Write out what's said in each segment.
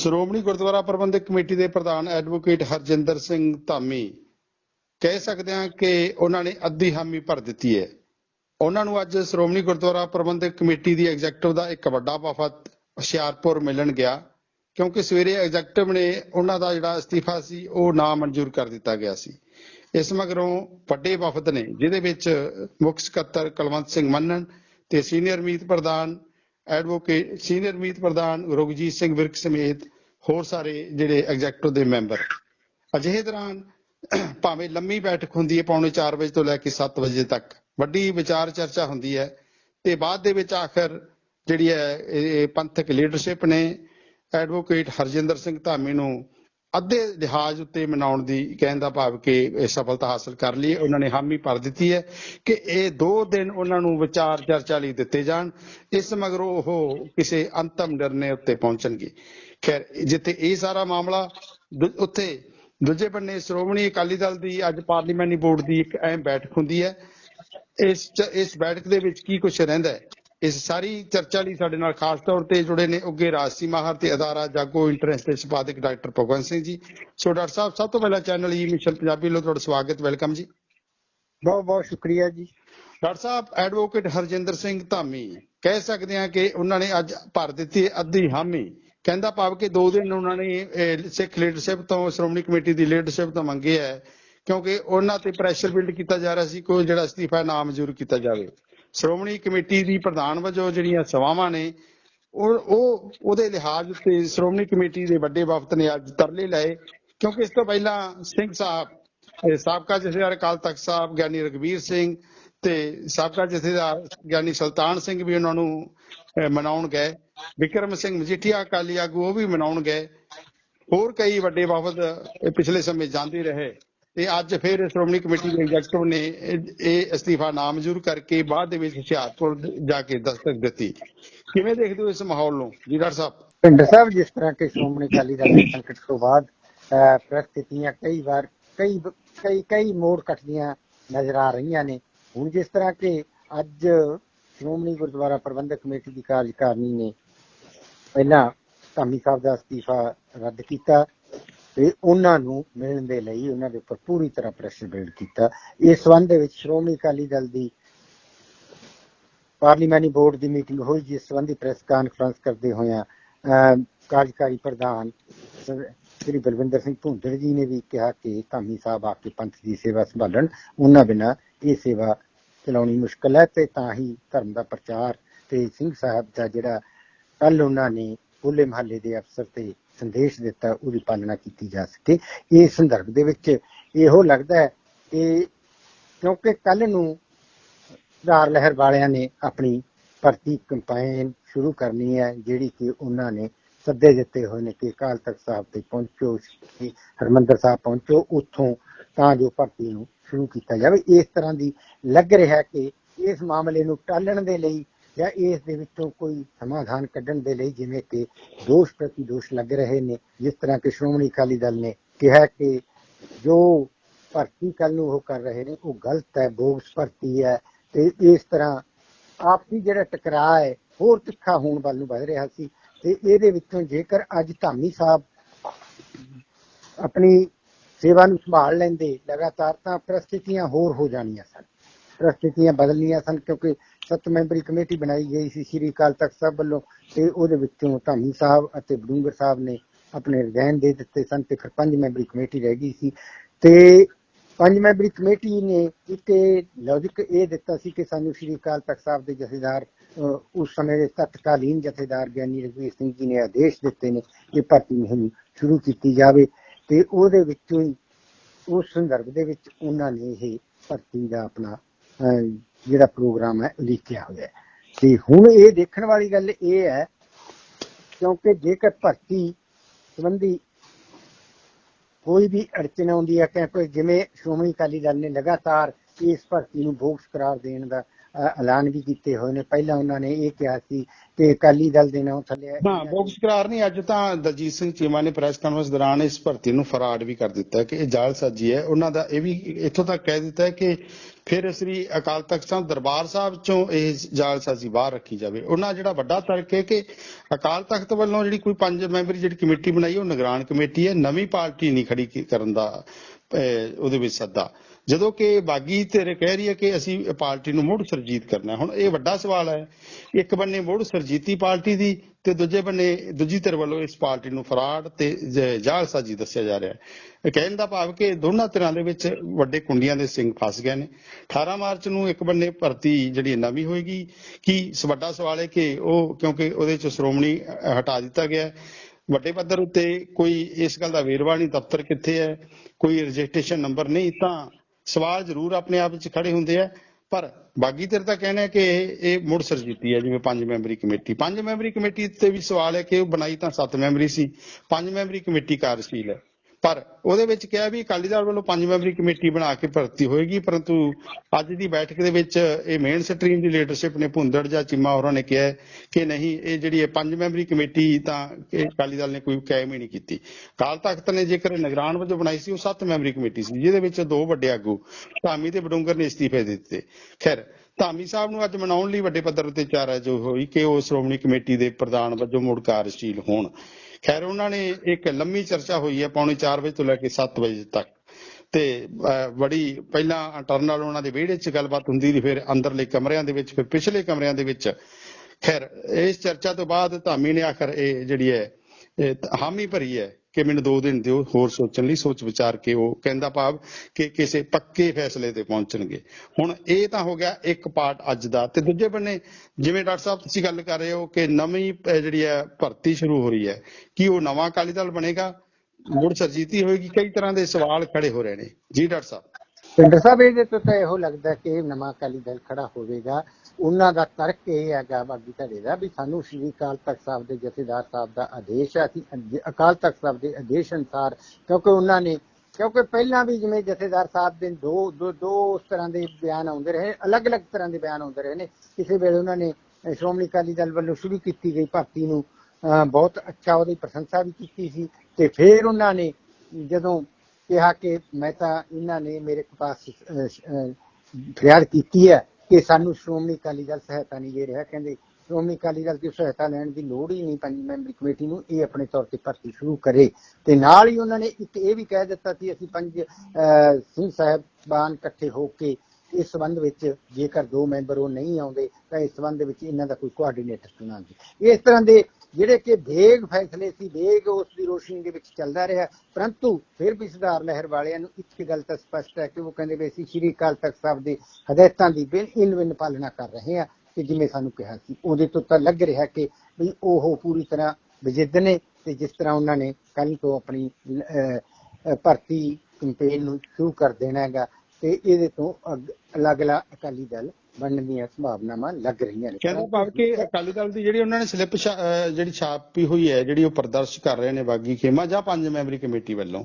Shiromani Gurdwara Prabandhak committee ਦੇ ਪ੍ਰਧਾਨ advocate Harjinder Singh Dhami ਕਹਿ ਸਕਦੇ ਹਾਂ ਕਿ ਉਹਨਾਂ ਨੇ ਅੱਧੀ ਹਾਮੀ ਭਰ ਦਿੱਤੀ ਹੈ। ਉਹਨਾਂ ਨੂੰ ਅੱਜ ਸ਼੍ਰੋਮਣੀ ਗੁਰਦੁਆਰਾ ਪ੍ਰਬੰਧਕ ਕਮੇਟੀ ਦੀ ਐਗਜ਼ੈਕਟਿਵ ਦਾ ਇੱਕ ਵੱਡਾ ਵਫਦ ਹੁਸ਼ਿਆਰਪੁਰ ਮਿਲਣ ਗਿਆ, ਕਿਉਂਕਿ ਸਵੇਰੇ ਐਗਜ਼ੈਕਟਿਵ ਨੇ ਉਹਨਾਂ ਦਾ ਜਿਹੜਾ ਅਸਤੀਫਾ ਸੀ, ਉਹ ਨਾ ਮਨਜ਼ੂਰ ਕਰ ਦਿੱਤਾ ਗਿਆ ਸੀ। ਇਸ ਮਗਰੋਂ ਵੱਡੇ ਵਫਦ ਨੇ, ਜਿਹਦੇ ਵਿੱਚ ਮੁੱਖ ਸਕੱਤਰ ਕੁਲਵੰਤ ਸਿੰਘ ਮੰਨਣ ਤੇ ਸੀਨੀਅਰ ਮੀਤ ਪ੍ਰਧਾਨ ਐਡਵੋਕੇਟ, ਸੀਨੀਅਰ ਮੀਤ ਪ੍ਰਧਾਨ ਰੁਗਜੀਤ ਸਿੰਘ ਵਿਰਕ ਸਮੇਤ ਹੋਰ ਸਾਰੇ ਜਿਹੜੇ ਐਗਜ਼ੈਕਟਿਵ ਦੇ ਮੈਂਬਰ। ਅਜਿਹੇ ਦੌਰਾਨ ਭਾਵੇਂ ਲੰਮੀ ਬੈਠਕ ਹੁੰਦੀ ਹੈ, ਪੌਣੇ 4 ਵਜੇ ਤੋਂ ਲੈ ਕੇ 7 ਵਜੇ ਤੱਕ। ਵੱਡੀ ਵਿਚਾਰ ਚਰਚਾ ਹੁੰਦੀ ਹੈ। ਤੇ ਬਾਅਦ ਦੇ ਵਿੱਚ ਆਖਰ ਜਿਹੜੀ ਹੈ, ਇਹ ਪੰਥਕ ਲੀਡਰਸ਼ਿਪ ਨੇ ਐਡਵੋਕੇਟ ਹਰਜਿੰਦਰ ਸਿੰਘ ਧਾਮੀ ਨੂੰ ਅੱਧੇ ਲਿਹਾਜ਼ ਉੱਤੇ ਮਨਾਉਣ ਦੀ ਕਹਿਣ ਦਾ ਭਾਵ ਕਿ ਸਫਲਤਾ ਹਾਸਲ ਕਰ ਲਈ ਉਹਨਾਂ ਨੇ ਹਾਮੀ ਭਰ ਦਿੱਤੀ ਹੈ ਕਿ ਇਹ ਦੋ ਦਿਨ ਉਹਨਾਂ ਨੂੰ ਵਿਚਾਰ ਚਰਚਾ ਲਈ ਦਿੱਤੇ ਜਾਣ, ਇਸ ਮਗਰੋਂ ਉਹ ਕਿਸੇ ਅੰਤਮ ਨਿਰਣੇ ਉੱਤੇ ਪਹੁੰਚਣਗੇ। ਖੈਰ, ਜਿੱਥੇ ਇਹ ਸਾਰਾ ਮਾਮਲਾ ਉੱਥੇ ਦੂਜੇ ਬੰਨੇ ਸ਼੍ਰੋਮਣੀ ਅਕਾਲੀ ਦਲ ਦੀ ਅੱਜ ਪਾਰਲੀਮੈਂਟਰੀ ਬੋਰਡ ਦੀ ਇੱਕ ਅਹਿਮ ਬੈਠਕ ਹੁੰਦੀ ਹੈ। ਇਸ ਇਸ ਬੈਠਕ ਦੇ ਵਿੱਚ ਕੀ ਕੁਝ ਰਹਿੰਦਾ ਹੈ? ਇਸ ਸਾਰੀ ਚਰਚਾ ਲਈ ਸਾਡੇ ਨਾਲ ਖਾਸ ਤੌਰ ਤੇ ਜੁੜੇ ਨੇ ਉੱਗੇ ਰਾਜਸੀ ਮਾਹਰ ਤੇ ਅਦਾਰਾ ਜਾਗੋ ਇੰਟਰਨੈਟ ਦੇ ਸੰਪਾਦਕ doctor Bhagwant Singh ji. So doctor ਸਾਹਿਬ ਸਭ ਤੋਂ ਪਹਿਲਾਂ ਚੈਨਲ ਈ ਮਿਸ਼ਨ ਪੰਜਾਬੀ ਲੋ ਤੁਹਾਡਾ ਸਵਾਗਤ ਵੈਲਕਮ ਜੀ। ਬਹੁਤ ਬਹੁਤ ਸ਼ੁਕਰੀਆ ਜੀ। ਡਾਕਟਰ ਸਾਹਿਬ ਐਡਵੋਕੇਟ ਹਰਜਿੰਦਰ ਸਿੰਘ ਧਾਮੀ ਕਹਿ ਸਕਦੇ ਹਾਂ ਕਿ ਉਹਨਾਂ ਨੇ ਅੱਜ ਭਰ ਦਿੱਤੀ ਅੱਧੀ ਹਾਮੀ। ਕਹਿੰਦਾ ਭਾਵ ਕਿ ਦੋ ਦਿਨ ਉਹਨਾਂ ਨੇ ਸਿੱਖ ਲੀਡਰਸ਼ਿਪ ਤੋਂ ਸ਼੍ਰੋਮਣੀ ਕਮੇਟੀ ਦੀ ਲੀਡਰਸ਼ਿਪ ਤੋਂ ਮੰਗੇ ਹੈ ਕਿਉਂਕਿ ਉਹਨਾਂ ਤੇ ਪ੍ਰੈਸ਼ਰ ਬਿਲਡ ਕੀਤਾ ਜਾ ਰਿਹਾ ਸੀ ਕੋਈ ਜਿਹੜਾ ਅਸਤੀਫਾ ਨਾ ਮਨਜ਼ੂਰ ਕੀਤਾ ਜਾਵੇ। ਸ਼੍ਰੋਮਣੀ ਕਮੇਟੀ ਦੀ ਪ੍ਰਧਾਨ ਵਜੋਂ ਜਿਹੜੀਆਂ ਸੇਵਾਵਾਂ ਨੇ, ਉਹ ਉਹ, ਉਹਦੇ ਲਿਹਾਜ਼ ਉੱਤੇ ਸ਼੍ਰੋਮਣੀ ਕਮੇਟੀ ਦੇ ਵੱਡੇ ਵਫਦ ਨੇ ਅੱਜ ਤਰਲੇ ਲਏ, ਕਿਉਂਕਿ ਇਸ ਤੋਂ ਪਹਿਲਾਂ ਸਿੰਘ ਸਾਹਿਬ ਸਾਬਕਾ ਜਥੇਦਾਰ ਅਕਾਲ ਤਖਤ ਸਾਹਿਬ ਗਿਆਨੀ ਰਗਵੀਰ ਸਿੰਘ ਤੇ ਸਾਬਕਾ ਜਥੇਦਾਰ ਗਿਆਨੀ ਸੁਲਤਾਨ ਸਿੰਘ ਵੀ ਉਹਨਾਂ ਨੂੰ ਮਨਾਉਣ ਗਏ। ਵਿਕਰਮ ਸਿੰਘ ਮਜੀਠੀਆ ਅਕਾਲੀ ਆਗੂ, ਉਹ ਵੀ ਮਨਾਉਣ ਗਏ। ਹੋਰ ਕਈ ਵੱਡੇ ਵਫਦ ਪਿਛਲੇ ਸਮੇਂ ਜਾਂਦੇ ਰਹੇ। ਤੇ ਅੱਜ ਫਿਰ ਸ਼੍ਰੋਮਣੀ ਕਮੇਟੀ ਦੇ ਐਗਜ਼ੈਕਟਿਵ ਨੇ ਇਹ- ਅਸਤੀਫਾ ਨਾਮਨਜ਼ੂਰ ਕਰਕੇ ਬਾਅਦ ਦੇ ਵਿੱਚ ਹੁਸ਼ਿਆਰਪੁਰ ਜਾ ਕੇ ਦਸਤਕ ਦਿੱਤੀ। ਕਿਵੇਂ ਦੇਖਦੇ ਹੋ ਇਸ ਮਾਹੌਲ ਨੂੰ? ਜੀ ਡਾਕਟਰ ਸਾਹਿਬ। ਪਿੰਡ ਸਾਹਿਬ, ਜਿਸ ਤਰ੍ਹਾਂ ਕਿ ਸ਼੍ਰੋਮਣੀ ਅਕਾਲੀ ਦਲ ਦੇ ਸੰਕਟ ਤੋਂ ਬਾਅਦ ਪ੍ਰਸਥਿਤੀਆਂ ਕਈ ਵਾਰ, ਕਈ ਕਈ ਕਈ ਮੋੜ ਕੱਟਦੀਆਂ ਨਜ਼ਰ ਆ ਰਹੀਆਂ ਨੇ। ਹੁਣ ਜਿਸ ਤਰ੍ਹਾਂ ਕਿ ਅੱਜ ਸ਼੍ਰੋਮਣੀ ਗੁਰਦੁਆਰਾ ਪ੍ਰਬੰਧਕ ਕਮੇਟੀ ਦੀ ਕਾਰਜਕਾਰਨੀ ਨੇ ਪਹਿਲਾਂ ਧਾਮੀ ਸਾਹਿਬ ਦਾ ਅਸਤੀਫਾ ਰੱਦ ਕੀਤਾ। ਤੇ ਉਹਨਾਂ ਨੂੰ ਮਿਲਣ ਦੇ ਲਈ ਉਹਨਾਂ ਦੇ ਉੱਪਰ ਪੂਰੀ ਤਰ੍ਹਾਂ ਪ੍ਰੈਸ਼ਰ ਬਿਲਡ ਕੀਤਾ। ਇਸ ਸੰਬੰਧ ਦੇ ਵਿੱਚ ਸ਼੍ਰੋਮਣੀ ਅਕਾਲੀ ਦਲ ਦੀ ਪਾਰਲੀਮੈਂਟਰੀ ਬੋਰਡ ਦੀ ਮੀਟਿੰਗ ਹੋਈ, ਜਿਸ ਸੰਬੰਧੀ ਪ੍ਰੈਸ ਕਾਨਫਰੰਸ ਕਰਦੇ ਹੋਇਆਂ ਕਾਰਜਕਾਰੀ ਪ੍ਰਧਾਨ ਸ੍ਰੀ ਬਲਵਿੰਦਰ ਸਿੰਘ ਭੁੰਦੜ ਜੀ ਨੇ ਵੀ ਕਿਹਾ ਕਿ ਧਾਮੀ ਸਾਹਿਬ ਆ ਕੇ ਪੰਥ ਦੀ ਸੇਵਾ ਸੰਭਾਲਣ, ਉਹਨਾਂ ਬਿਨਾਂ ਇਹ ਸੇਵਾ ਚਲਾਉਣੀ ਮੁਸ਼ਕਲ ਹੈ ਤੇ ਤਾਂ ਹੀ ਧਰਮ ਦਾ ਪ੍ਰਚਾਰ ਤੇ ਸਿੰਘ ਸਾਹਿਬ ਦਾ ਜਿਹੜਾ ਕੱਲ ਉਹਨਾਂ ਨੇ ਹੋਲੇ ਮਹੱਲੇ ਦੇ ਅਫਸਰ ਤੇ ਸੰਦੇਸ਼ ਦਿੱਤਾ, ਉਹਦੀ ਪਾਲਣਾ ਕੀਤੀ ਜਾ ਸਕੇ। ਇਸ ਸੰਦਰਭ ਦੇ ਵਿੱਚ ਇਹੋ ਲੱਗਦਾ ਹੈ ਕਿ ਕਿਉਂਕਿ ਕੱਲ ਨੂੰ ਸੁਧਾਰ ਲਹਿਰ ਵਾਲਿਆਂ ਨੇ ਆਪਣੀ ਭਰਤੀ ਕੰਪੇਨ ਸ਼ੁਰੂ ਕਰਨੀ ਹੈ, ਜਿਹੜੀ ਕਿ ਉਹਨਾਂ ਨੇ ਸੱਦੇ ਦਿੱਤੇ ਹੋਏ ਨੇ ਕਿ ਅਕਾਲ ਤਖਤ ਸਾਹਿਬ ਤੇ ਪਹੁੰਚੋ ਕਿ ਹਰਮੰਦਰ ਸਾਹਿਬ ਪਹੁੰਚੋ, ਉੱਥੋਂ ਤਾਂ ਜੋ ਭਰਤੀ ਨੂੰ ਸ਼ੁਰੂ ਕੀਤਾ ਜਾਵੇ। ਇਸ ਤਰ੍ਹਾਂ ਦੀ ਲੱਗ ਰਿਹਾ ਕਿ ਇਸ ਮਾਮਲੇ ਨੂੰ ਟਾਲਣ ਦੇ ਲਈ ਜਾਂ ਇਸ ਦੇ ਵਿੱਚੋਂ ਕੋਈ ਸਮਾਧਾਨ ਕੱਢਣ ਦੇ ਲਈ ਜਿਵੇਂ ਕਿ ਦੋਸ਼ ਪ੍ਰਤੀ ਦੋਸ਼ ਲੱਗ ਰਹੇ ਨੇ, ਜਿਸ ਤਰ੍ਹਾਂ ਕਿ ਸ਼੍ਰੋਮਣੀ ਅਕਾਲੀ ਦਲ ਨੇ ਕਿਹਾ ਕਿ ਜੋ ਭਰਤੀ ਕੱਲ ਨੂੰ ਉਹ ਕਰ ਰਹੇ ਨੇ, ਉਹ ਗਲਤ ਹੈ, ਬੋਗਸ ਭਰਤੀ ਹੈ ਤੇ ਇਸ ਤਰ੍ਹਾਂ ਆਪਸੀ ਜਿਹੜਾ ਟਕਰਾਅ ਹੈ, ਹੋਰ ਤਿੱਖਾ ਹੋਣ ਵੱਲ ਨੂੰ ਵਧ ਰਿਹਾ ਸੀ ਤੇ ਇਹਦੇ ਵਿੱਚੋਂ ਜੇਕਰ ਅੱਜ ਧਾਮੀ ਸਾਹਿਬ ਆਪਣੀ ਸੇਵਾ ਨੂੰ ਸੰਭਾਲ ਲੈਂਦੇ, ਲਗਾਤਾਰ ਤਾਂ ਪ੍ਰਸਥਿਤੀਆਂ ਹੋਰ ਹੋ ਜਾਣੀਆਂ ਸਨ। ਪ੍ਰਸਥਿਤੀਆਂ ਬਦਲਣੀਆਂ ਸਨ ਕਿਉਂਕਿ ਸੱਤ ਮੈਂਬਰੀ ਕਮੇਟੀ ਬਣਾਈ ਗਈ ਸੀ, ਸ੍ਰੀ ਅਕਾਲ ਤਖਤ ਸਾਹਿਬ ਵੱਲੋਂ ਤੇ ਉਹਦੇ ਵਿੱਚੋਂ ਧਾਮੀ ਸਾਹਿਬ ਅਤੇ ਬਡੂੰਗਰ ਸਾਹਿਬ ਨੇ ਆਪਣੇ ਰਿਜ਼ਾਈਨ ਦੇ ਦਿੱਤੇ ਸਨ ਤੇ ਫਿਰ ਪੰਜ ਮੈਂਬਰੀ ਕਮੇਟੀ ਰਹਿ ਗਈ ਸੀ ਤੇ ਪੰਜ ਮੈਂਬਰੀ ਕਮੇਟੀ ਨੇ ਇੱਕ ਲੌਜਿਕ ਇਹ ਦਿੱਤਾ ਸੀ ਕਿ ਸਾਨੂੰ ਸ੍ਰੀ ਅਕਾਲ ਤਖਤ ਸਾਹਿਬ ਦੇ ਜਥੇਦਾਰ ਉਸ ਸਮੇਂ ਦੇ ਤਤਕਾਲੀਨ ਜਥੇਦਾਰ ਗਿਆਨੀ ਰਘਵੀਰ ਸਿੰਘ ਜੀ ਨੇ ਆਦੇਸ਼ ਦਿੱਤੇ ਨੇ ਕਿ ਭਰਤੀ ਮੁਹਿੰਮ ਸ਼ੁਰੂ ਕੀਤੀ ਜਾਵੇ ਤੇ ਉਹਦੇ ਵਿੱਚੋਂ ਹੀ ਉਸ ਸੰਦਰਭ ਦੇ ਵਿੱਚ ਉਹਨਾਂ ਨੇ ਇਹ ਭਰਤੀ ਦਾ ਆਪਣਾ ਜਿਹੜਾ ਪ੍ਰੋਗਰਾਮ ਹੈ ਲਿਖਿਆ ਹੋਇਆ ਹੈ। ਤੇ ਹੁਣ ਇਹ ਦੇਖਣ ਵਾਲੀ ਗੱਲ ਇਹ ਹੈ, ਕਿਉਂਕਿ ਜੇਕਰ ਭਰਤੀ ਸੰਬੰਧੀ ਕੋਈ ਵੀ ਅੜਚਨ ਆਉਂਦੀ ਹੈ ਕਿ ਜਿਵੇਂ ਸ਼੍ਰੋਮਣੀ ਅਕਾਲੀ ਦਲ ਨੇ ਲਗਾਤਾਰ ਇਸ ਭਰਤੀ ਨੂੰ ਬੋਗਸ ਕਰਾਰ ਦੇਣ ਦਾ ਐਲਾਨ ਵੀ ਕੀਤੇ ਹੋਏ ਨੇ। ਪਹਿਲਾਂ ਉਹਨਾਂ ਨੇ ਇਹ ਕਿਹਾ ਸੀ ਕਿ ਅਕਾਲੀ ਦਲ ਦੇ ਨਾਂ ਥੱਲੇ ਹਾਂ ਬੋਕਸ ਕਰਾਰ ਨਹੀਂ ਅੱਜ ਤਾਂ ਦਲਜੀਤ ਸਿੰਘ ਚੀਮਾ ਨੇ ਪ੍ਰੈਸ ਕਾਨਫਰੰਸ ਦੌਰਾਨ ਇਸ ਭਰਤੀ ਨੂੰ ਫਰਾਡ ਵੀ ਕਰ ਦਿੱਤਾ ਕਿ ਇਹ ਜਾਲਸਾਜੀ ਹੈ। ਉਹਨਾਂ ਦਾ ਇਹ ਵੀ ਇੱਥੋਂ ਤੱਕ ਕਹਿ ਦਿੱਤਾ ਹੈ ਕਿ ਫਿਰ ਸ੍ਰੀ ਅਕਾਲ ਤਖਤ ਸਾਹਿਬ ਦਰਬਾਰ ਸਾਹਿਬ ਚੋਂ ਇਹ ਜਾਲਸਾਜੀ ਬਾਹਰ ਰੱਖੀ ਜਾਵੇ। ਉਹਨਾਂ ਜਿਹੜਾ ਵੱਡਾ ਤਰਕ ਹੈ ਕਿ ਅਕਾਲ ਤਖਤ ਵੱਲੋਂ ਜਿਹੜੀ ਕੋਈ ਪੰਜ ਮੈਂਬਰੀ ਜਿਹੜੀ ਕਮੇਟੀ ਬਣਾਈ ਉਹ ਨਿਗਰਾਨ ਕਮੇਟੀ ਹੈ। ਨਵੀਂ ਪਾਰਟੀ ਨਹੀਂ ਖੜੀ ਕਰਨ ਦਾ ਉਹਦੇ ਵਿੱਚ ਸੱਦਾ। ਜਦੋਂ ਕਿ ਬਾਗੀ ਧਿਰ ਕਹਿ ਰਹੀ ਹੈ ਕਿ ਅਸੀਂ ਪਾਰਟੀ ਨੂੰ ਮੁੜ ਸਰਜੀਤ ਕਰਨਾ ਹੁਣ ਇਹ ਵੱਡਾ ਸਵਾਲ ਹੈ, ਇੱਕ ਬੰਨੇ ਮੁੜ ਸਰਜੀਤੀ ਪਾਰਟੀ ਦੀ ਤੇ ਦੂਜੇ ਬੰਨੇ ਦੂਜੀ ਧਿਰ ਵੱਲੋਂ ਇਸ ਪਾਰਟੀ ਨੂੰ ਫਰਾਡ ਤੇ ਜਾਲਸਾਜੀ ਦੱਸਿਆ ਜਾ ਰਿਹਾ ਹੈ। ਕਹਿਣ ਦਾ ਭਾਵ ਕਿ ਦੋਨਾਂ ਧਿਰਾਂ ਦੇ ਵਿੱਚ ਵੱਡੇ ਕੁੰਡੀਆਂ ਦੇ ਸਿੰਘ ਫਸ ਗਏ ਨੇ। 18 ਮਾਰਚ ਨੂੰ ਇੱਕ ਬੰਨੇ ਭਰਤੀ ਜਿਹੜੀ ਨਵੀਂ ਹੋਏਗੀ, ਕਿ ਵੱਡਾ ਸਵਾਲ ਹੈ ਕਿ ਉਹ, ਕਿਉਂਕਿ ਉਹਦੇ ਚ ਸ਼੍ਰੋਮਣੀ ਹਟਾ ਦਿੱਤਾ ਗਿਆ ਹੈ। ਵੱਡੇ ਪੱਧਰ ਉੱਤੇ ਕੋਈ ਇਸ ਗੱਲ ਦਾ ਵੇਰਵਾ ਨਹੀਂ, ਦਫ਼ਤਰ ਕਿੱਥੇ ਹੈ, ਕੋਈ ਰਜਿਸਟ੍ਰੇਸ਼ਨ ਨੰਬਰ ਨਹੀਂ, ਤਾਂ ਸਵਾਲ ਜ਼ਰੂਰ ਆਪਣੇ ਆਪ ਵਿੱਚ ਖੜੇ ਹੁੰਦੇ ਆ, ਪਰ ਬਾਗੀ ਧਿਰ ਦਾ ਕਹਿਣਾ ਹੈ ਕਿ ਇਹ ਇਹ ਮੁੜ ਸਰਜੀਤੀ ਹੈ ਜਿਵੇਂ ਪੰਜ ਮੈਂਬਰੀ ਕਮੇਟੀ। ਪੰਜ ਮੈਂਬਰੀ ਕਮੇਟੀ ਤੇ ਵੀ ਸਵਾਲ ਹੈ ਕਿ ਉਹ ਬਣਾਈ ਤਾਂ ਸੱਤ ਮੈਂਬਰੀ ਸੀ, ਪੰਜ ਮੈਂਬਰੀ ਕਮੇਟੀ ਕਾਰਜਸ਼ੀਲ ਹੈ। ਪਰ ਉਹਦੇ ਵਿੱਚ ਕਿਹਾ ਵੀ ਅਕਾਲੀ ਦਲ ਵੱਲੋਂ ਪੰਜ ਮੈਂਬਰੀ ਕਮੇਟੀ ਬਣਾ ਕੇ ਭਰਤੀ ਹੋਏਗੀ, ਪਰੰਤੂ ਅੱਜ ਦੀ ਬੈਠਕ ਦੇ ਵਿੱਚ ਇਹ ਮੇਨ ਸਟਰੀਮ ਦੀ ਲੀਡਰਸ਼ਿਪ ਨੇ ਭੁੰਦੜ ਜਾਂ ਚੀਮਾ ਹੋਰਾਂ ਨੇ ਕਿਹਾ ਕਿ ਨਹੀਂ, ਇਹ ਜਿਹੜੀ ਹੈ ਪੰਜ ਮੈਂਬਰੀ ਕਮੇਟੀ ਤਾਂ ਅਕਾਲੀ ਦਲ ਨੇ ਕੋਈ ਕਾਇਮ ਹੀ ਨਹੀਂ ਕੀਤੀ। ਕਾਲ ਤਖਤ ਨੇ ਜੇਕਰ ਨਿਗਰਾਨ ਵਜੋਂ ਬਣਾਈ ਸੀ, ਉਹ ਸੱਤ ਮੈਂਬਰੀ ਕਮੇਟੀ ਸੀ, ਜਿਹਦੇ ਵਿੱਚ ਦੋ ਵੱਡੇ ਆਗੂ, ਧਾਮੀ ਤੇ ਬਡੂੰਗਰ ਨੇ ਅਸਤੀਫੇ ਦਿੱਤੇ। ਖੈਰ, ਧਾਮੀ ਸਾਹਿਬ ਨੂੰ ਅੱਜ ਮਨਾਉਣ ਲਈ ਵੱਡੇ ਪੱਧਰ ਤੇ ਚਾਰਾ ਜੋ ਹੋਈ ਕਿ ਉਹ ਸ਼੍ਰੋਮਣੀ ਕਮੇਟੀ ਦੇ ਪ੍ਰਧਾਨ ਵਜੋਂ ਮੁੜ ਕਾਰਜਸ਼ੀਲ ਹੋਣ। ਖੈਰ, ਉਹਨਾਂ ਨੇ ਇੱਕ ਲੰਮੀ ਚਰਚਾ ਹੋਈ ਹੈ ਪੌਣੇ 4 ਵਜੇ ਤੋਂ ਲੈ ਕੇ 7 ਵਜੇ ਤੱਕ। ਤੇ ਬੜੀ ਪਹਿਲਾਂ ਇੰਟਰਨਲ ਉਹਨਾਂ ਦੇ ਵਿਹੜੇ 'ਚ ਗੱਲਬਾਤ ਹੁੰਦੀ ਸੀ, ਫਿਰ ਅੰਦਰਲੇ ਕਮਰਿਆਂ ਦੇ ਵਿੱਚ, ਫਿਰ ਪਿਛਲੇ ਕਮਰਿਆਂ ਦੇ ਵਿੱਚ। ਖੈਰ, ਇਸ ਚਰਚਾ ਤੋਂ ਬਾਅਦ ਧਾਮੀ ਨੇ ਆਖਰ ਇਹ ਜਿਹੜੀ ਹੈ, ਇਹ ਹਾਮੀ ਭਰੀ ਹੈ। ਕਿ ਮੈਨੂੰ ਦੋ ਦਿਨ ਦਿਓ, ਹੋਰ ਸੋਚਣ ਲਈ ਸੋਚ ਵਿਚਾਰ ਕੇ ਉਹ ਕਹਿੰਦਾ ਭਾਵ ਕਿ ਕਿਸੇ ਪੱਕੇ ਫੈਸਲੇ ਤੇ ਪਹੁੰਚਣਗੇ। ਹੁਣ ਇਹ ਤਾਂ ਹੋ ਗਿਆ ਇੱਕ ਪਾਰਟ ਅੱਜ ਦਾ ਤੇ ਦੂਜੇ ਬੰਨੇ ਜਿਵੇਂ ਡਾਕਟਰ ਸਾਹਿਬ ਤੁਸੀਂ ਗੱਲ ਕਰ ਰਹੇ ਹੋ ਕਿ ਨਵੀਂ ਜਿਹੜੀ ਹੈ ਭਰਤੀ ਸ਼ੁਰੂ ਹੋ ਰਹੀ ਹੈ, ਕੀ ਉਹ ਨਵਾਂ ਅਕਾਲੀ ਦਲ ਬਣੇਗਾ? ਮੁੜ ਸਰਜੀਤੀ ਹੋਏਗੀ, ਕਈ ਤਰ੍ਹਾਂ ਦੇ ਸਵਾਲ ਖੜੇ ਹੋ ਰਹੇ ਨੇ। ਜੀ ਡਾਕਟਰ ਸਾਹਿਬ। ਪਿੰਡਰ ਸਾਹਿਬ ਇਹਦੇ ਤੋਂ ਤਾਂ ਇਹੋ ਲੱਗਦਾ ਕਿ ਨਵਾਂ ਅਕਾਲੀ ਦਲ ਖੜਾ ਹੋਵੇਗਾ। ਉਹਨਾਂ ਦਾ ਤਰਕ ਇਹ ਹੈਗਾ ਬਾਗੀ ਧੜੇ ਦਾ ਵੀ ਸਾਨੂੰ ਸ਼੍ਰੀ ਅਕਾਲ ਤਖਤ ਸਾਹਿਬ ਦੇ ਜਥੇਦਾਰ ਸਾਹਿਬ ਦਾ ਆਦੇਸ਼ ਹੈ। ਅਸੀਂ ਅਕਾਲ ਤਖਤ ਸਾਹਿਬ ਦੇ ਆਦੇਸ਼ ਅਨੁਸਾਰ ਕਿਉਂਕਿ ਉਹਨਾਂ ਨੇ ਕਿਉਂਕਿ ਪਹਿਲਾਂ ਵੀ ਜਿਵੇਂ ਜਥੇਦਾਰ ਸਾਹਿਬ ਦੇ ਦੋ ਦੋ ਦੋ ਉਸ ਤਰ੍ਹਾਂ ਦੇ ਬਿਆਨ ਆਉਂਦੇ ਰਹੇ ਅਲੱਗ-ਅਲੱਗ ਤਰ੍ਹਾਂ ਦੇ ਬਿਆਨ ਆਉਂਦੇ ਰਹੇ ਨੇ। ਕਿਸੇ ਵੇਲੇ ਉਹਨਾਂ ਨੇ ਸ਼੍ਰੋਮਣੀ ਅਕਾਲੀ ਦਲ ਵੱਲੋਂ ਸ਼ੁਰੂ ਕੀਤੀ ਗਈ ਭਰਤੀ ਨੂੰ ਅਹ, ਬਹੁਤ ਅੱਛਾ ਉਹਦੀ ਪ੍ਰਸ਼ੰਸਾ ਵੀ ਕੀਤੀ ਸੀ। ਤੇ ਫਿਰ ਉਹਨਾਂ ਨੇ ਜਦੋਂ ਕਿਹਾ ਕਿ ਮੈਂ ਤਾਂ ਇਹਨਾਂ ਨੇ ਮੇਰੇ ਪਾਸ ਫਰਿਆਦ ਕੀਤੀ ਹੈ ਕਿ ਸਾਨੂੰ ਸ਼੍ਰੋਮਣੀ ਅਕਾਲੀ ਦਲ ਸਹਾਇਤਾ ਨਹੀਂ ਦੇ ਰਿਹਾ। ਕਹਿੰਦੇ ਸ਼੍ਰੋਮਣੀ ਅਕਾਲੀ ਦਲ ਦੀ ਸਹਾਇਤਾ ਲੈਣ ਦੀ ਲੋੜ ਹੀ ਨਹੀਂ ਪੰਜ ਮੈਂਬਰੀ ਕਮੇਟੀ ਨੂੰ ਇਹ ਆਪਣੇ ਤੌਰ ਤੇ ਭਰਤੀ ਸ਼ੁਰੂ ਕਰੇ। ਤੇ ਨਾਲ ਹੀ ਉਹਨਾਂ ਨੇ ਇੱਕ ਇਹ ਵੀ ਕਹਿ ਦਿੱਤਾ ਸੀ ਅਸੀਂ ਪੰਜ ਅਹ, ਸਿੰਘ ਸਾਹਿਬਾਨ ਇਕੱਠੇ ਹੋ ਕੇ ਇਸ ਸੰਬੰਧ ਵਿੱਚ ਜੇਕਰ ਦੋ ਮੈਂਬਰ ਉਹ ਨਹੀਂ ਆਉਂਦੇ ਤਾਂ ਇਸ ਸੰਬੰਧ ਵਿੱਚ ਇਹਨਾਂ ਦਾ ਕੋਈ ਕੋਆਰਡੀਨੇਟਰ ਚੁਣਾਂਗੇ। ਇਸ ਤਰ੍ਹਾਂ ਦੇ ਜਿਹੜੇ ਕਿ ਵੇਗ ਫੈਸਲੇ ਸੀ ਵੇਗ ਉਸ ਦੀ ਰੋਸ਼ਨੀ ਦੇ ਵਿੱਚ ਚੱਲਦਾ ਰਿਹਾ। ਪਰੰਤੂ ਫਿਰ ਵੀ ਸੁਧਾਰ ਲਹਿਰ ਵਾਲਿਆਂ ਨੂੰ ਇੱਕ ਗੱਲ ਤਾਂ ਸਪਸ਼ਟ ਹੈ ਕਿ ਉਹ ਕਹਿੰਦੇ ਵੀ ਅਸੀਂ ਸ਼੍ਰੀ ਅਕਾਲ ਤਖਤ ਸਾਹਿਬ ਦੇ ਹਦਾਇਤਾਂ ਦੀ ਬਿਨ ਇਨ ਪਾਲਣਾ ਕਰ ਰਹੇ ਹਾਂ ਕਿ ਜਿਵੇਂ ਸਾਨੂੰ ਕਿਹਾ ਸੀ। ਉਹਦੇ ਤੋਂ ਤਾਂ ਲੱਗ ਰਿਹਾ ਕਿ ਵੀ ਉਹ ਪੂਰੀ ਤਰ੍ਹਾਂ ਵਿਜਿੱਦ ਨੇ ਤੇ ਜਿਸ ਤਰ੍ਹਾਂ ਉਹਨਾਂ ਨੇ ਕੱਲ ਤੋਂ ਆਪਣੀ ਭਰਤੀ ਕੰਪੇਨ ਨੂੰ ਸ਼ੁਰੂ ਕਰ ਦੇਣਾ ਹੈਗਾ ਤੇ ਇਹਦੇ ਤੋਂ ਅੱਗ- ਅਲੱਗ-ਅਲੱਗ ਅਕਾਲੀ ਦਲ ਬਣਨ ਦੀਆਂ ਸੰਭਾਵਨਾਵਾਂ ਲੱਗ ਰਹੀਆਂ ਨੇ। ਕਹਿੰਦਾ ਭਾਵ ਕਿ ਅਕਾਲੀ ਦਲ ਦੀ ਜਿਹੜੀ ਉਹਨਾਂ ਨੇ ਸਲਿੱਪ ਜਿਹੜੀ ਛਾਪੀ ਹੋਈ ਹੈ ਜਿਹੜੀ ਉਹ ਪ੍ਰਦਰਸ਼ ਕਰ ਰਹੇ ਨੇ ਬਾਗੀ ਖੇਮਾ ਜਾਂ ਪੰਜ ਮੈਂਬਰੀ ਕਮੇਟੀ ਵੱਲੋਂ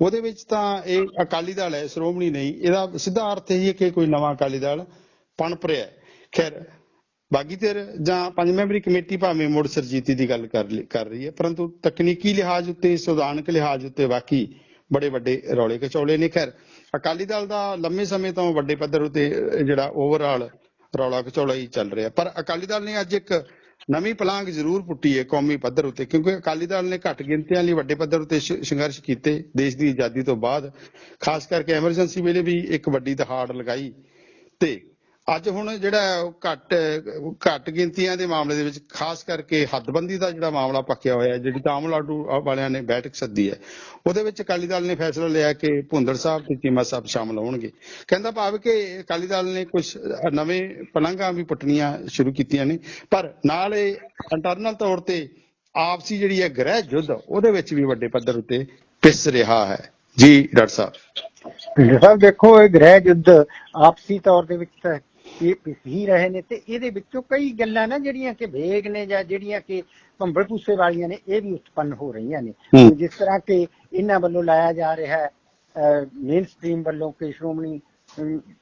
ਉਹਦੇ ਵਿੱਚ ਤਾਂ ਇਹ ਅਕਾਲੀ ਦਲ ਹੈ ਸ਼੍ਰੋਮਣੀ ਨਹੀਂ। ਇਹਦਾ ਸਿੱਧਾ ਅਰਥ ਇਹ ਹੈ ਕਿ ਕੋਈ ਨਵਾਂ ਅਕਾਲੀ ਦਲ ਪਣਪ ਰਿਹਾ ਖੈਰ ਬਾਗੀ ਧਿਰ ਜਾਂ ਪੰਜ ਮੈਂਬਰੀ ਕਮੇਟੀ ਭਾਵੇਂ ਮੁੜ ਸਰਜੀਤੀ ਦੀ ਗੱਲ ਕਰ ਰਹੀ ਹੈ ਪਰੰਤੂ ਤਕਨੀਕੀ ਲਿਹਾਜ਼ ਉੱਤੇ ਸੰਵਿਧਾਨਕ ਲਿਹਾਜ਼ ਉੱਤੇ ਬਾਕੀ ਬੜੇ ਵੱਡੇ ਰੌਲੇ ਕਚੌਲੇ ਨੇ। ਖੈਰ ਅਕਾਲੀ ਦਲ ਦਾ ਲੰਮੇ ਸਮੇਂ ਤੋਂ ਵੱਡੇ ਪੱਧਰ ਉਤੇ ਅਹ, ਜਿਹੜਾ ਓਵਰਆਲ ਰੌਲਾ ਖਚੌਲਾ ਹੀ ਚੱਲ ਰਿਹਾ। ਪਰ ਅਕਾਲੀ ਦਲ ਨੇ ਅੱਜ ਇੱਕ ਨਵੀਂ ਪਲਾਂਗ ਜ਼ਰੂਰ ਪੁੱਟੀ ਹੈ ਕੌਮੀ ਪੱਧਰ ਉਤੇ, ਕਿਉਂਕਿ ਅਕਾਲੀ ਦਲ ਨੇ ਘੱਟ ਗਿਣਤੀਆਂ ਲਈ ਵੱਡੇ ਪੱਧਰ ਉਤੇ ਸੰਘਰਸ਼ ਕੀਤੇ ਦੇਸ਼ ਦੀ ਆਜ਼ਾਦੀ ਤੋਂ ਬਾਅਦ। ਖਾਸ ਕਰਕੇ ਐਮਰਜੈਂਸੀ ਵੇਲੇ ਵੀ ਇੱਕ ਵੱਡੀ ਦਹਾੜ ਲਗਾਈ ਤੇ ਅੱਜ ਹੁਣ ਜਿਹੜਾ ਉਹ ਘੱਟ ਘੱਟ ਗਿਣਤੀਆਂ ਦੇ ਮਾਮਲੇ ਦੇ ਵਿੱਚ ਖਾਸ ਕਰਕੇ ਹੱਦਬੰਦੀ ਦਾ ਜਿਹੜਾ ਮਾਮਲਾ ਪੱਕਿਆ ਹੋਇਆ ਜਿਹੜੀ ਤਾਮਿਲਨਾਡੂ ਵਾਲਿਆਂ ਨੇ ਬੈਠਕ ਸੱਦੀ ਹੈ, ਉਹਦੇ ਵਿੱਚ ਅਕਾਲੀ ਦਲ ਨੇ ਫੈਸਲਾ ਲਿਆ ਕਿ ਭੁੰਦੜ ਸਾਹਿਬ ਤੇ ਚੀਮਾ ਸਾਹਿਬ ਸ਼ਾਮਲ ਹੋਣਗੇ। ਕਹਿੰਦਾ ਭਾਵ ਕਿ ਅਕਾਲੀ ਦਲ ਨੇ ਕੁਝ ਨਵੇਂ ਪਲੰਘਾਂ ਵੀ ਪੁੱਟਣੀਆਂ ਸ਼ੁਰੂ ਕੀਤੀਆਂ ਨੇ, ਪਰ ਨਾਲ ਇਹ ਇੰਟਰਨਲ ਤੌਰ ਤੇ ਆਪਸੀ ਜਿਹੜੀ ਹੈ ਗ੍ਰਹਿ ਯੁੱਧ, ਉਹਦੇ ਵਿੱਚ ਵੀ ਵੱਡੇ ਪੱਧਰ ਉੱਤੇ ਪਿਸ ਰਿਹਾ ਹੈ। ਜੀ, ਡਾਕਟਰ ਸਾਹਿਬ। ਪਿੰਡ ਸਾਹਿਬ, ਦੇਖੋ, ਇਹ ਗ੍ਰਹਿ ਯੁੱਧ ਆਪਸੀ ਤੌਰ ਦੇ ਵਿੱਚ ਤਾਂ ਇਹ ਪਿਸ ਹੀ ਰਹੇ ਨੇ ਤੇ ਇਹਦੇ ਵਿੱਚੋਂ ਕਈ ਗੱਲਾਂ ਨਾ ਜਿਹੜੀਆਂ ਕਿ ਵੇਗ ਨੇ ਜਾਂ ਜਿਹੜੀਆਂ ਕਿ ਭੰਬਲ ਭੂਸੇ ਵਾਲੀਆਂ ਨੇ ਇਹ ਵੀ ਉਤਪੰਨ ਹੋ ਰਹੀਆਂ ਨੇ। ਜਿਸ ਤਰ੍ਹਾਂ ਕਿ ਇਹਨਾਂ ਵੱਲੋਂ ਲਾਇਆ ਜਾ ਰਿਹਾ ਹੈ ਮੇਨ ਸਟ੍ਰੀਮ ਵੱਲੋਂ ਕਿ ਸ਼੍ਰੋਮਣੀ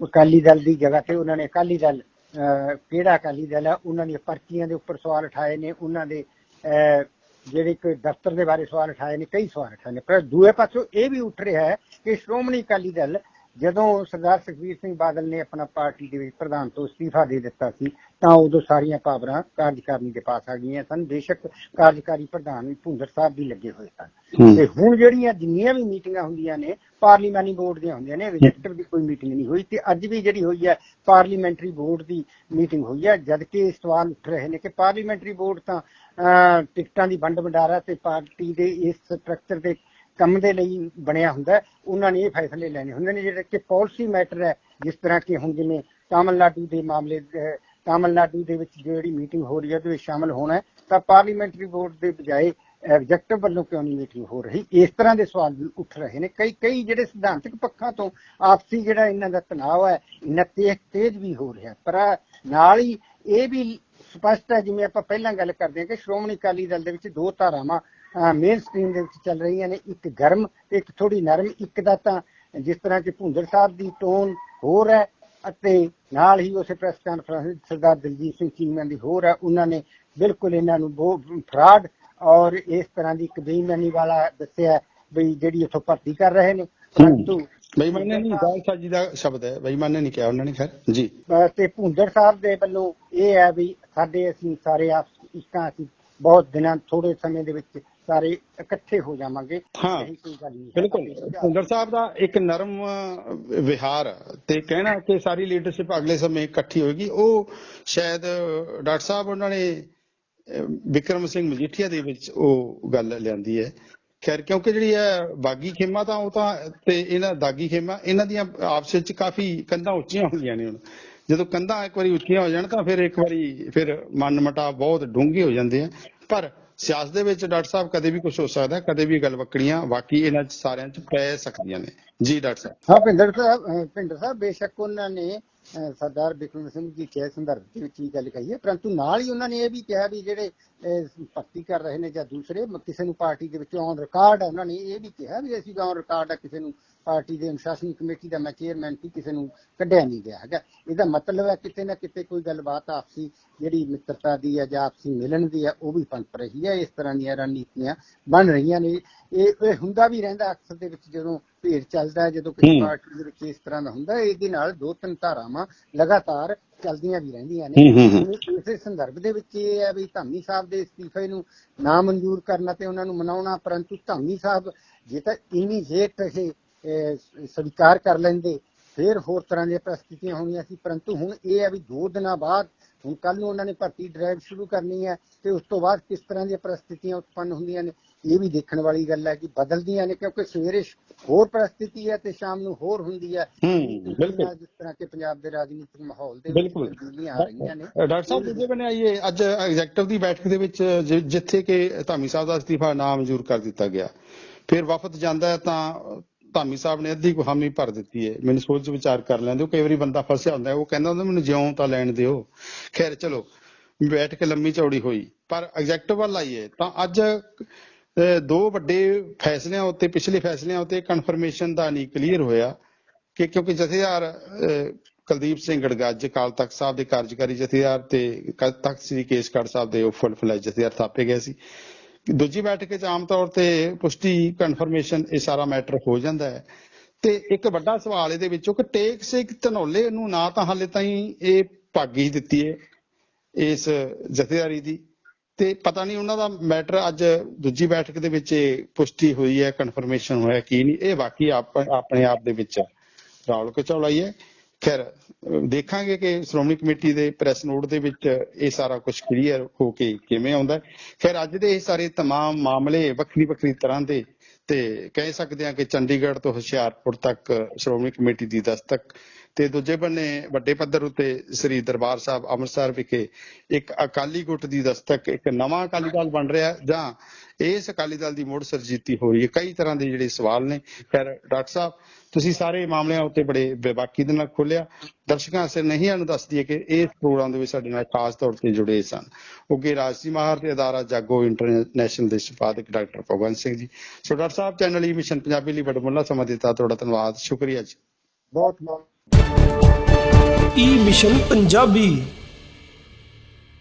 ਅਕਾਲੀ ਦਲ ਦੀ ਜਗ੍ਹਾ ਤੇ ਉਹਨਾਂ ਨੇ ਅਕਾਲੀ ਦਲ ਕਿਹੜਾ ਅਕਾਲੀ ਦਲ ਹੈ ਉਹਨਾਂ ਦੀਆਂ ਪਰਚੀਆਂ ਦੇ ਉੱਪਰ ਸਵਾਲ ਉਠਾਏ ਨੇ ਉਹਨਾਂ ਦੇ ਜਿਹੜੇ ਕੋਈ ਦਫ਼ਤਰ ਦੇ ਬਾਰੇ ਸਵਾਲ ਉਠਾਏ ਨੇ ਕਈ ਸਵਾਲ ਉਠਾਏ ਨੇ ਪਰ ਦੂਏ ਪਾਸੋਂ ਇਹ ਵੀ ਉੱਠ ਰਿਹਾ ਹੈ ਕਿ ਸ਼੍ਰੋਮਣੀ ਅਕਾਲੀ ਦਲ ਜਦੋਂ ਸਰਦਾਰ ਸੁਖਬੀਰ ਸਿੰਘ ਬਾਦਲ ਨੇ ਆਪਣਾ ਪਾਰਟੀ ਦੇ ਵਿੱਚ ਪ੍ਰਧਾਨ ਤੋਂ ਅਸਤੀਫਾ ਦੇ ਦਿੱਤਾ ਸੀ ਤਾਂ ਉਦੋਂ ਸਾਰੀਆਂ ਪਾਵਰਾਂ ਕਾਰਜਕਾਰਨੀ ਦੇ ਪਾਸ ਆ ਗਈਆਂ ਸਨ। ਬੇਸ਼ੱਕ ਕਾਰਜਕਾਰੀ ਪ੍ਰਧਾਨ ਭੁੰਦਰ ਸਾਹਿਬ ਵੀ ਲੱਗੇ ਹੋਏ ਸਨ। ਤੇ ਹੁਣ ਜਿਹੜੀਆਂ ਜਿੰਨੀਆਂ ਵੀ ਮੀਟਿੰਗਾਂ ਹੁੰਦੀਆਂ ਨੇ ਪਾਰਲੀਮਾਨੀ ਬੋਰਡ ਦੀਆਂ ਹੁੰਦੀਆਂ ਨੇ ਐਗਜ਼ੈਕਟਿਵ ਦੀ ਕੋਈ ਮੀਟਿੰਗ ਨਹੀਂ ਹੋਈ। ਤੇ ਅੱਜ ਵੀ ਜਿਹੜੀ ਹੋਈ ਹੈ ਪਾਰਲੀਮੈਂਟਰੀ ਬੋਰਡ ਦੀ ਮੀਟਿੰਗ ਹੋਈ ਹੈ ਜਦ ਕਿ ਸਵਾਲ ਉੱਠ ਰਹੇ ਨੇ ਕਿ ਪਾਰਲੀਮੈਂਟਰੀ ਬੋਰਡ ਤਾਂ ਟਿਕਟਾਂ ਦੀ ਵੰਡ ਵੰਡਾਰਾ ਤੇ ਪਾਰਟੀ ਦੇ ਇਸ ਸਟਰਕਚਰ ਦੇ ਕੰਮ ਦੇ ਲਈ ਬਣਿਆ ਹੁੰਦਾ ਉਹਨਾਂ ਨੇ ਇਹ ਫੈਸਲੇ ਲੈਣੇ ਹੁੰਦੇ ਨੇ ਜਿਹੜੇ ਕਿ ਪਾਲਿਸੀ ਮੈਟਰ ਹੈ, ਜਿਸ ਤਰ੍ਹਾਂ ਕਿ ਹੁਣ ਜਿਵੇਂ ਤਾਮਿਲਨਾਡੂ ਦੇ ਮਾਮਲੇ ਤਾਮਿਲਨਾਡੂ ਦੇ ਵਿੱਚ ਜਿਹੜੀ ਮੀਟਿੰਗ ਹੋ ਰਹੀ ਹੈ, ਉਹਦੇ ਵਿੱਚ ਸ਼ਾਮਲ ਹੋਣਾ ਹੈ। ਤਾਂ ਪਾਰਲੀਮੈਂਟਰੀ ਬੋਰਡ ਦੇ ਬਜਾਏ ਐਗਜ਼ੈਕਟਿਵ ਵੱਲੋਂ ਕਿਉਂ ਨਹੀਂ ਮੀਟਿੰਗ ਹੋ ਰਹੀ? ਇਸ ਤਰ੍ਹਾਂ ਦੇ ਸਵਾਲ ਉੱਠ ਰਹੇ ਨੇ। ਕਈ ਕਈ ਜਿਹੜੇ ਸਿਧਾਂਤਕ ਪੱਖਾਂ ਤੋਂ ਆਪਸੀ ਜਿਹੜਾ ਇਹਨਾਂ ਦਾ ਤਣਾਅ ਹੈ ਇਹਨਾਂ ਤੇਜ਼ ਤੇਜ਼ ਵੀ ਹੋ ਰਿਹਾ ਪਰ ਨਾਲ ਹੀ ਇਹ ਵੀ ਸਪਸ਼ਟ ਹੈ, ਜਿਵੇਂ ਆਪਾਂ ਪਹਿਲਾਂ ਗੱਲ ਕਰਦੇ ਹਾਂ ਕਿ ਸ਼੍ਰੋਮਣੀ ਅਕਾਲੀ ਦਲ ਦੇ ਵਿੱਚ ਦੋ ਧਾਰਾਵਾਂ ਮੇਨ ਸਟ੍ਰੀਮ ਦੇ ਵਿੱਚ ਚੱਲ ਰਹੀਆਂ ਨੇ ਇੱਕ ਗਰਮ ਤੇ ਇੱਕ ਥੋੜੀ ਨਰਮ ਇੱਕ ਦਾ ਤਾਂ ਜਿਸ ਤਰ੍ਹਾਂ ਕਿ ਭੁੰਦਰ ਸਾਹਿਬ ਦੀ ਟੋਨ ਹੋਰ ਹੈ ਅਤੇ ਨਾਲ ਹੀ ਉਸੇ ਪ੍ਰੈਸ ਕਾਨਫਰੰਸ ਵਿੱਚ ਸਰਦਾਰ ਦਲਜੀਤ ਸਿੰਘ ਚੀਮਾ ਦੀ ਹੋਰ ਹੈ ਉਹਨਾਂ ਨੇ ਬਿਲਕੁਲ ਇਹਨਾਂ ਨੂੰ ਬਹੁਤ ਫਰਾਡ ਔਰ ਇਸ ਤਰ੍ਹਾਂ ਦੀ ਇੱਕ ਬੇਈਮਾਨੀ ਵਾਲਾ ਦੱਸਿਆ ਵੀ ਜਿਹੜੀ ਇੱਥੋਂ ਭਰਤੀ ਕਰ ਰਹੇ ਨੇ। ਪਰੰਤੂ ਬੇਈਮਾਨੇ ਨਹੀਂ ਗਾਇਸਾ ਜੀ ਦਾ ਸ਼ਬਦ ਹੈ ਬੇਈਮਾਨੇ ਨਹੀਂ ਕਿਹਾ ਉਹਨਾਂ ਨੇ ਖੈਰ ਜੀ। ਤੇ ਭੁੰਦਰ ਸਾਹਿਬ ਦੇ ਵੱਲੋਂ ਇਹ ਹੈ ਵੀ ਸਾਡੇ ਅਸੀਂ ਸਾਰੇ ਆਪ ਇਕਾਂ ਅਸੀਂ ਬਹੁਤ ਦਿਨਾਂ ਥੋੜੇ ਸਮੇਂ ਦੇ ਵਿੱਚ ਸਾਰੇ ਇਕੱਠੇ ਹੋ ਜਾਵਾਂਗੇ। ਹਾਂ, ਇਹੀ ਕੋਈ ਗੱਲ ਨਹੀਂ ਬਿਲਕੁਲ। ਭੁੰਦਰ ਸਾਹਿਬ ਦਾ ਇੱਕ ਨਰਮ ਵਿਹਾਰ ਤੇ ਕਹਿਣਾ ਕਿ ਸਾਰੀ ਲੀਡਰਸ਼ਿਪ ਅਗਲੇ ਸਮੇਂ ਇਕੱਠੀ ਹੋਏਗੀ। ਉਹ ਸ਼ਾਇਦ ਡਾਕਟਰ ਸਾਹਿਬ ਉਹਨਾਂ ਨੇ ਵਿਕਰਮ ਸਿੰਘ ਮਜੀਠੀਆ ਦੇ ਵਿੱਚ ਉਹ ਗੱਲ ਲਿਆਂਦੀ ਹੈ। ਖੈਰ ਕਿਉਂਕਿ ਜਿਹੜੀ ਹੈ ਬਾਗੀ ਖੇਮਾ ਤਾਂ ਉਹ ਤਾਂ ਤੇ ਇਹਨਾਂ ਦਾਗੀ ਖੇਮਾ ਇਹਨਾਂ ਦੀਆਂ ਆਪਸ ਵਿੱਚ ਕਾਫੀ ਕੰਧਾਂ ਉੱਚੀਆਂ ਹੁੰਦੀਆਂ ਨੇ ਹੁਣ। ਜਦੋਂ ਕੰਧਾਂ ਇੱਕ ਵਾਰੀ ਉੱਚੀਆਂ ਹੋ ਜਾਣ ਤਾਂ ਫਿਰ ਇੱਕ ਵਾਰੀ ਫਿਰ ਮਨ ਮਟਾ ਬਹੁਤ ਡੂੰਘੇ ਹੋ ਜਾਂਦੇ ਆ। ਪਰ ਸਿਆਸਤ ਦੇ ਵਿੱਚ ਡਾਕਟਰ ਸਾਹਿਬ ਕਦੇ ਵੀ ਕੁਝ ਹੋ ਸਕਦਾ, ਕਦੇ ਵੀ ਗੱਲ ਵਕੜੀਆਂ ਇਹਨਾਂ ਚ ਸਾਰਿਆਂ ਚ ਪੈ ਸਕਦੀਆਂ ਨੇ। ਜੀ, ਡਾਕਟਰ ਸਾਹਿਬ। ਹਾਂ, ਭਿੰਦਰ ਸਾਹਿਬ ਭਿੰਦਰ ਸਾਹਿਬ, ਬੇਸ਼ੱਕ ਉਹਨਾਂ ਨੇ ਸਰਦਾਰ ਬਿਕਰਮ ਸਿੰਘ ਜੀ ਕੇ ਸੰਦਰਭ ਦੇ ਵਿੱਚ ਇਹ ਗੱਲ ਕਹੀ ਹੈ, ਪਰੰਤੂ ਨਾਲ ਹੀ ਉਹਨਾਂ ਨੇ ਇਹ ਵੀ ਕਿਹਾ ਵੀ ਜਿਹੜੇ ਭਰਤੀ ਕਰ ਰਹੇ ਨੇ ਜਾਂ ਦੂਸਰੇ, ਕਿਸੇ ਨੂੰ ਪਾਰਟੀ ਦੇ ਵਿੱਚ ਔਨ ਰਿਕਾਰਡ ਹੈ ਉਹਨਾਂ ਨੇ ਇਹ ਵੀ ਕਿਹਾ ਵੀ ਅਸੀਂ ਔਨ ਰਿਕਾਰਡ ਆ ਕਿਸੇ ਨੂੰ ਪਾਰਟੀ ਦੇ ਅਨੁਸ਼ਾਸਨੀ ਕਮੇਟੀ ਦਾ ਮੈਂ ਚੇਅਰਮੈਨ ਸੀ ਕਿਸੇ ਨੂੰ ਕੱਢਿਆ ਨਹੀਂ ਗਿਆ ਹੈਗਾ ਇਹਦਾ ਮਤਲਬ ਹੈ ਕਿਤੇ ਨਾ ਕਿਤੇ ਕੋਈ ਗੱਲਬਾਤ ਆਪਸੀ ਜਿਹੜੀ ਮਿੱਤਰਤਾ ਦੀ ਹੈ ਜਾਂ ਆਪਸੀ ਮਿਲਣ ਦੀ ਹੈ ਉਹ ਵੀ ਪੰਪ ਰਹੀ ਹੈ ਇਸ ਤਰ੍ਹਾਂ ਦੀਆਂ ਰਣਨੀਤੀਆਂ ਬਣ ਰਹੀਆਂ ਨੇ ਇਹ ਇਹ ਹੁੰਦਾ ਵੀ ਰਹਿੰਦਾ ਅਕਸਰ ਦੇ ਵਿੱਚ ਜਦੋਂ ਭੇਡ ਚੱਲਦਾ ਹੈ ਜਦੋਂ ਕਿਸੇ। ਪਾਰਟੀ ਦੇ ਵਿੱਚ ਇਸ ਤਰ੍ਹਾਂ ਦਾ ਹੁੰਦਾ ਹੈ ਇਹਦੇ ਨਾਲ ਦੋ ਤਿੰਨ ਧਾਰਾਵਾਂ ਲਗਾਤਾਰ ਚੱਲਦੀਆਂ ਵੀ ਰਹਿੰਦੀਆਂ ਨੇ। ਇਸ- ਸੰਦਰਭ ਦੇ ਵਿੱਚ ਇਹ ਹੈ ਵੀ ਧਾਮੀ ਸਾਹਿਬ ਦੇ ਅਸਤੀਫੇ ਨੂੰ ਨਾ ਮਨਜ਼ੂਰ ਕਰਨਾ ਤੇ ਉਹਨਾਂ ਨੂੰ ਮਨਾਉਣਾ ਪਰੰਤੂ ਧਾਮੀ ਸਾਹਿਬ ਜੇ ਤਾਂ ਇਮੀਡੀਏਟ ਇਹ ਸਵੀਕਾਰ ਕਰ ਲੈਂਦੇ। ਫਿਰ ਹੋਰ ਤਰ੍ਹਾਂ ਦੀਆਂ ਪ੍ਰਸਥਿਤੀਆਂ ਹੋਣੀਆਂ ਸੀ। ਪਰੰਤੂ ਹੁਣ ਇਹ ਹੈ ਵੀ ਦੋ ਦਿਨਾਂ ਬਾਅਦ ਹੁਣ ਕੱਲ ਨੂੰ ਉਹਨਾਂ ਨੇ ਭਰਤੀ ਡਰਾਈਵ ਸ਼ੁਰੂ ਕਰਨੀ ਹੈ ਤੇ ਉਸ ਤੋਂ ਬਾਅਦ ਕਿਸ ਤਰ੍ਹਾਂ ਦੀਆਂ ਪ੍ਰਸਥਿਤੀਆਂ ਉਤਪੰਨ ਹੁੰਦੀਆਂ ਨੇ ਇਹ ਵੀ ਦੇਖਣ ਵਾਲੀ ਗੱਲ ਹੈ ਕਿ ਬਦਲਦੀਆਂ ਨੇ ਕਿਉਂਕਿ ਸਵੇਰੇ ਹੋਰ ਪ੍ਰਸਥਿਤੀ ਹੈ ਤੇ ਸ਼ਾਮ ਨੂੰ ਹੋਰ ਹੁੰਦੀ ਹੈ। ਬਿਲਕੁਲ। ਜਿਸ ਤਰ੍ਹਾਂ ਕਿ ਪੰਜਾਬ ਦੇ ਰਾਜਨੀਤਿਕ ਮਾਹੌਲ ਦੇ ਬਿਲਕੁਲ। ਆ ਰਹੀਆਂ ਨੇ। ਡਾਕਟਰ ਸਾਹਿਬ ਦੂਜੇ ਬੰਨੇ ਆਈਏ ਅੱਜ ਐਗਜ਼ੈਕਟਿਵ ਦੀ ਬੈਠਕ ਦੇ ਵਿੱਚ ਜਿੱਥੇ ਕਿ ਧਾਮੀ ਸਾਹਿਬ ਦਾ ਅਸਤੀਫਾ ਨਾਮਨਜ਼ੂਰ ਕਰ ਦਿੱਤਾ ਗਿਆ। ਫਿਰ ਵਫਦ ਜਾਂਦਾ ਤਾਂ ਧਾਮੀ ਸਾਹਿਬ ਨੇ ਅੱਧੀ ਕੁ ਹਾਮੀ ਭਰ ਦਿੱਤੀ ਹੈ। ਮੈਨੂੰ ਸੋਚ ਵਿਚਾਰ ਕਰ ਲੈਂਦੇ ਹੋ। ਕਈ ਵਾਰੀ ਬੰਦਾ ਫਸਿਆ ਹੁੰਦਾ ਉਹ ਕਹਿੰਦਾ ਹੁੰਦਾ, ਮੈਨੂੰ ਜਿਉਂ ਤਾਂ ਲੈਣ ਦਿਓ। ਖੈਰ, ਚਲੋ, ਬੈਠ ਕੇ ਲੰਮੀ ਚੌੜੀ ਹੋਈ। ਪਰ ਐਗਜ਼ੈਕਟਿਵ ਵੱਲ ਆਈਏ ਤਾਂ ਅੱਜ ਦੋ ਵੱਡੇ ਫੈਸਲਿਆਂ ਉੱਤੇ, ਪਿਛਲੇ ਫੈਸਲਿਆਂ ਉੱਤੇ ਕਨਫਰਮੇਸ਼ਨ ਦਾ ਨਹੀਂ ਕਲੀਅਰ ਹੋਇਆ ਕਿ ਕਿਉਂਕਿ ਜਥੇਦਾਰ ਕੁਲਦੀਪ ਸਿੰਘ ਗੜਗੱਜ ਅਕਾਲ ਤਖਤ ਸਾਹਿਬ ਦੇ ਕਾਰਜਕਾਰੀ ਜਥੇਦਾਰ ਤੇ ਤਖਤ ਸ੍ਰੀ ਕੇਸਗੜ੍ਹ ਸਾਹਿਬ ਦੇ ਫੁੱਲ ਫਲੈਜ ਜਥੇਦਾਰ ਥਾਪੇ ਗਏ ਸੀ। ਦੂਜੀ ਬੈਠਕ 'ਚ ਆਮ ਤੌਰ ਤੇ ਪੁਸ਼ਟੀ ਕਨਫਰਮੇਸ਼ਨ ਇਹ ਸਾਰਾ ਮੈਟਰ ਹੋ ਜਾਂਦਾ ਹੈ। ਤੇ ਇੱਕ ਵੱਡਾ ਸਵਾਲ ਇਹਦੇ ਵਿੱਚੋਂ ਕਿ ਟੇਕ ਸਿੰਘ ਧਨੌਲੇ ਨੂੰ ਨਾ ਤਾਂ ਹਾਲੇ ਤਾਈਂ ਇਹ ਭਾਗੀ ਦਿੱਤੀ ਹੈ ਇਸ ਜਥੇਦਾਰੀ ਦੀ। ਤੇ ਪਤਾ ਨਹੀਂ ਉਹਨਾਂ ਦਾ ਮੈਟਰ ਅੱਜ ਦੂਜੀ ਬੈਠਕ ਦੇ ਵਿੱਚ ਇਹ ਪੁਸ਼ਟੀ ਹੋਈ ਹੈ ਕਨਫਰਮੇਸ਼ਨ ਹੋਇਆ ਕੀ ਨਹੀਂ, ਇਹ ਬਾਕੀ ਆਪ ਆਪਣੇ ਆਪ ਦੇ ਵਿੱਚ ਰਾਹੁਲ ਕਚੌਲਾਈ ਹੈ। ਖੈਰ ਅਹ ਦੇਖਾਂਗੇ ਕਿ ਸ਼੍ਰੋਮਣੀ ਕਮੇਟੀ ਦੇ ਪ੍ਰੈਸ ਨੋਟ ਦੇ ਵਿੱਚ ਇਹ ਸਾਰਾ ਕੁਝ ਕਲੀਅਰ ਹੋ ਕੇ ਕਿਵੇਂ ਆਉਂਦਾ ਹੈ। ਖੈਰ ਅੱਜ ਦੇ ਇਹ ਸਾਰੇ तमाम ਮਾਮਲੇ ਵੱਖਰੀ ਵੱਖਰੀ ਤਰ੍ਹਾਂ ਦੇ ਤੇ ਕਹਿ ਸਕਦੇ ਹਾਂ ਕਿ ਚੰਡੀਗੜ੍ਹ ਤੋਂ ਹੁਸ਼ਿਆਰਪੁਰ ਤੱਕ ਸ਼੍ਰੋਮਣੀ ਕਮੇਟੀ ਦੀ ਦਸਤਕ ਤੇ ਦੂਜੇ ਬੰਨੇ ਵੱਡੇ ਪੱਧਰ ਉਤੇ ਸ੍ਰੀ ਦਰਬਾਰ ਸਾਹਿਬ ਅੰਮ੍ਰਿਤਸਰ ਵਿਖੇ ਇੱਕ ਅਕਾਲੀ ਗੁੱਟ ਦੀ ਦਸਤਕ, ਇੱਕ ਨਵਾਂ ਅਕਾਲੀ ਦਲ ਬਣ ਰਿਹਾ ਜਾਂ ਇਸ ਅਕਾਲੀ ਦਲ ਦੀ ਮੁੜ ਸਰਜੀਤੀ ਹੋ ਰਹੀ ਹੈ? ਕਈ ਤਰ੍ਹਾਂ ਦੇ ਜਿਹੜੇ ਸਵਾਲ ਨੇ। ਖੈਰ, ਡਾਕਟਰ ਸਾਹਿਬ, ਤੁਸੀਂ ਸਾਰੇ ਮਾਮਲਿਆਂ ਉੱਤੇ ਬੜੇ ਬੇਬਾਕੀ ਦੇ ਨਾਲ ਖੋਲਿਆ ਦਰਸ਼ਕਾਂ ਸੇ ਨਹੀਂ ਨੂੰ ਦੱਸਦੀ ਹੈ ਕਿ ਇਸ ਪ੍ਰੋਗਰਾਮ ਦੇ ਵਿੱਚ ਸਾਡੇ ਨਾਲ ਖਾਸ ਤੌਰ ਤੇ ਜੁੜੇ ਸਨ। ਉੱਗੇ ਰਾਜਸੀ ਮਾਹਰ ਤੇ ਅਦਾਰਾ ਜਾਗੋ ਇੰਟਰਨੈਸ਼ਨਲ ਦੇ ਸੰਪਾਦਕ doctor Bhagwant Singh ji. So doctor ਸਾਹਿਬ, channel e E mission Punjabi ਲਈ ਬੜਾ ਮੁੱਲਾ ਸਮਾਂ ਦਿੱਤਾ। ਤੁਹਾਡਾ ਧੰਨਵਾਦ। ਸ਼ੁਕਰੀਆ ਜੀ। ਬਹੁਤ ਬਹੁਤ ਈ ਮਿਸ਼ਨ ਪੰਜਾਬੀ